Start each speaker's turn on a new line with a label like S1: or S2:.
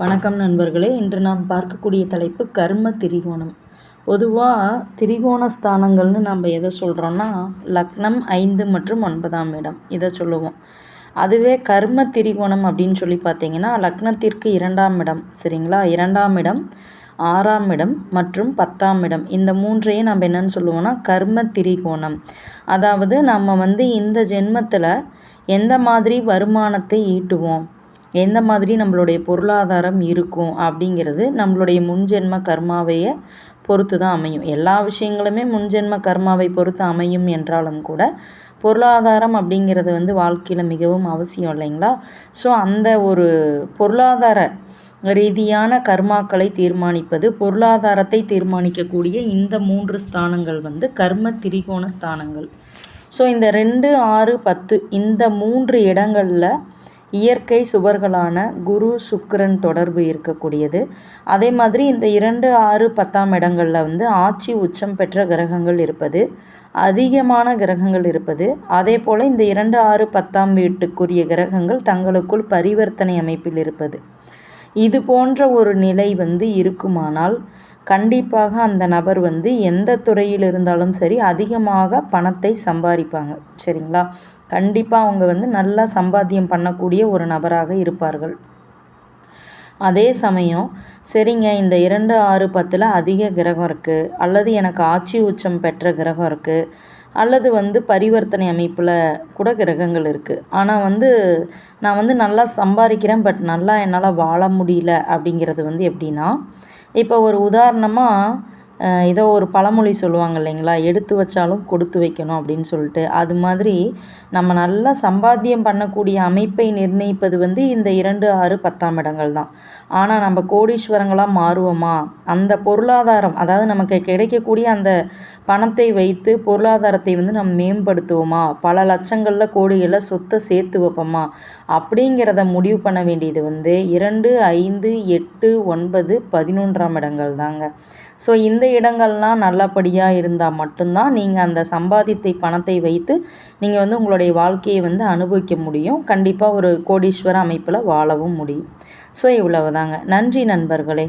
S1: வணக்கம் நண்பர்களே. இன்று நாம் பார்க்கக்கூடிய தலைப்பு கர்ம திரிகோணம். பொதுவாக திரிகோண ஸ்தானங்கள்னு நம்ம எதை சொல்கிறோன்னா லக்னம் ஐந்து மற்றும் ஒன்பதாம் இடம் இதை சொல்லுவோம். அதுவே கர்ம திரிகோணம் அப்படின்னு சொல்லி பார்த்தீங்கன்னா லக்னத்திற்கு இரண்டாம் இடம் சரிங்களா? இரண்டாம் இடம் ஆறாம் இடம் மற்றும் பத்தாம் இடம். இந்த மூன்றையும் நம்ம என்னென்னு சொல்லுவோம்னா கர்ம திரிகோணம். அதாவது நம்ம வந்து இந்த ஜென்மத்தில் எந்த மாதிரி வருமானத்தை ஈட்டுவோம்? எந்த மாதிரி நம்மளுடைய பொருளாதாரம் இருக்கும் அப்படிங்கிறது நம்மளுடைய முன்ஜென்ம கர்மாவையை பொறுத்து தான் அமையும். எல்லா விஷயங்களுமே முன்ஜென்ம கர்மாவை பொறுத்து அமையும் என்றாலும் கூட பொருளாதாரம் அப்படிங்கிறது வந்து வாழ்க்கையில் மிகவும் அவசியம் இல்லைங்களா? ஸோ அந்த ஒரு பொருளாதார ரீதியான கர்மாக்களை தீர்மானிப்பது பொருளாதாரத்தை தீர்மானிக்கக்கூடிய இந்த மூன்று ஸ்தானங்கள் வந்து கர்ம திரிகோண ஸ்தானங்கள். ஸோ இந்த ரெண்டு ஆறு பத்து இந்த மூன்று இடங்களில் இயற்கை சுவர்களான குரு சுக்கரன் தொடர்பு இருக்கக்கூடியது. அதே மாதிரி இந்த இரண்டு ஆறு பத்தாம் இடங்களில் வந்து ஆட்சி உச்சம் பெற்ற கிரகங்கள் இருப்பது. அதிகமான கிரகங்கள் இருப்பது. அதே போல் இந்த இரண்டு ஆறு பத்தாம் வீட்டுக்குரிய கிரகங்கள் தங்களுக்குள் பரிவர்த்தனை அமைப்பில் இருப்பது. இது போன்ற ஒரு நிலை வந்து இருக்குமானால் கண்டிப்பாக அந்த நபர் வந்து எந்த துறையில் இருந்தாலும் சரி அதிகமாக பணத்தை சம்பாதிப்பாங்க. சரிங்களா? கண்டிப்பாக அவங்க வந்து நல்லா சம்பாத்தியம் பண்ணக்கூடிய ஒரு நபராக இருப்பார்கள். அதே சமயம் சரிங்க இந்த இரண்டு ஆறு பத்தில் அதிக கிரகம் இருக்குது அல்லது எனக்கு ஆட்சி உச்சம் பெற்ற கிரகம் இருக்குது அல்லது வந்து பரிவர்த்தனை அமைப்பில் கூட கிரகங்கள் இருக்குது ஆனால் வந்து நான் வந்து நல்லா சம்பாதிக்கிறேன் பட் நல்லா என்னால் வாழ முடியல அப்படிங்கிறது வந்து எப்படின்னா இப்போ ஒரு உதாரணமாக ஏதோ ஒரு பழமொழி சொல்லுவாங்க இல்லைங்களா? எடுத்து வச்சாலும் கொடுத்து வைக்கணும் அப்படின்னு சொல்லிட்டு. அது மாதிரி நம்ம நல்லா சம்பாத்தியம் பண்ணக்கூடிய அமைப்பை நிர்ணயிப்பது வந்து இந்த இரண்டு ஆறு பத்தாம் இடங்கள் தான். ஆனால் நம்ம கோடீஸ்வரங்களாக மாறுவோமா? அந்த பொருளாதாரம் அதாவது நமக்கு கிடைக்கக்கூடிய அந்த பணத்தை வைத்து பொருளாதாரத்தை வந்து நம்ம மேம்படுத்துவோமா? பல லட்சங்களில் கோடிகளில் சொத்தை சேர்த்து வைப்போமா? அப்படிங்கிறத முடிவு பண்ண வேண்டியது வந்து இரண்டு ஐந்து எட்டு ஒன்பது பதினொன்றாம் இடங்கள் தாங்க. ஸோ இந்த இடங்கள்லாம் நல்லபடியாக இருந்தால் மட்டும்தான் நீங்கள் அந்த சம்பாதித்தை பணத்தை வைத்து நீங்கள் வந்து உங்களுடைய வாழ்க்கையை வந்து அனுபவிக்க முடியும். கண்டிப்பாக ஒரு கோடீஸ்வர அமைப்பில் வாழவும் முடியும். ஸோ இவ்வளவு தாங்க நன்றி நண்பர்களே.